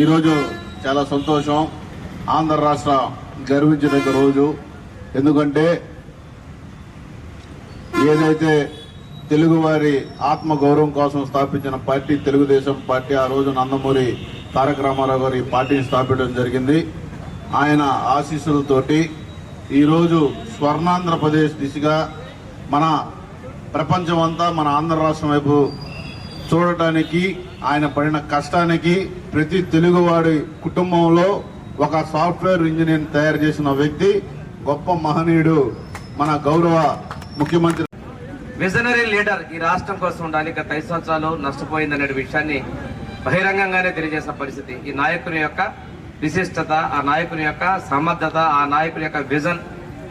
ఈరోజు చాలా సంతోషం. ఆంధ్ర రాష్ట్ర గర్వించిన రోజు. ఎందుకంటే ఏదైతే తెలుగువారి ఆత్మ గౌరవం కోసం స్థాపించిన పార్టీ తెలుగుదేశం పార్టీ. ఆ రోజు నందమూరి తారక రామారావు గారి పార్టీని స్థాపించడం జరిగింది. ఆయన ఆశీస్సులతోటి ఈరోజు స్వర్ణాంధ్రప్రదేశ్ దిశగా మన ప్రపంచం అంతా మన ఆంధ్ర రాష్ట్రం వైపు చూడటానికి ఆయన పడిన కష్టానికి ప్రతి తెలుగువాడి కుటుంబంలో ఒక సాఫ్ట్వేర్ ఇంజనీర్ తయారు చేసిన వ్యక్తి గొప్ప మహనీయుడు మన గౌరవ ముఖ్యమంత్రి విజనరీ లీడర్ ఈ రాష్ట్రం కోసం ఉండాలి గత ఐదు సంవత్సరాలు నష్టపోయిందనే విషయాన్ని బహిరంగంగానే తెలియజేసిన పరిస్థితి. ఈ నాయకుని యొక్క విశిష్టత ఆ నాయకుని యొక్క సమర్థత ఆ నాయకుని యొక్క విజన్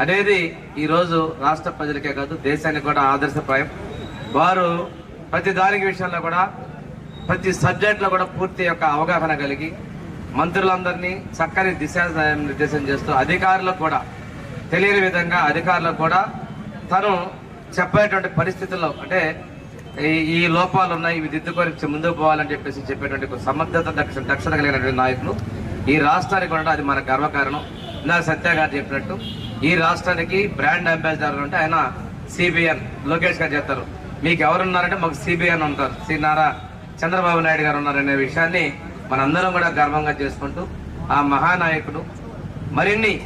అనేది ఈ రోజు రాష్ట్ర ప్రజలకే కాదు దేశానికి కూడా ఆదర్శప్రాయం. వారు ప్రతి దానికి విషయంలో కూడా ప్రతి సబ్జెక్ట్లో కూడా పూర్తి యొక్క అవగాహన కలిగి మంత్రులందరినీ చక్కని దిశా నిర్దేశం చేస్తూ అధికారులకు కూడా తెలియని విధంగా అధికారులకు కూడా తను చెప్పేటువంటి పరిస్థితుల్లో అంటే ఈ- ఈ లోపాలు ఉన్నాయి ఇవి దిద్దుకొని ముందుకు పోవాలని చెప్పేసి చెప్పేటువంటి సమర్థత దక్ష దక్షత కలిగినటువంటి నాయకులు. ఈ రాష్ట్రానికి కూడా అది మన గర్వకారణం. నా సత్య గారు చెప్పినట్టు ఈ రాష్ట్రానికి బ్రాండ్ అంబాసిడర్ అంటే ఆయన సిబిఎన్ లోకేష్ గారు చెప్తారు. మీకు ఎవరున్నారంటే మాకు సిబిఎన్ ఉంటారు. శ్రీ నారా చంద్రబాబు నాయుడు గారు ఉన్నారనే విషయాన్ని మనందరం కూడా గర్వంగా చేసుకుంటూ ఆ మహానాయకుడు మరిన్ని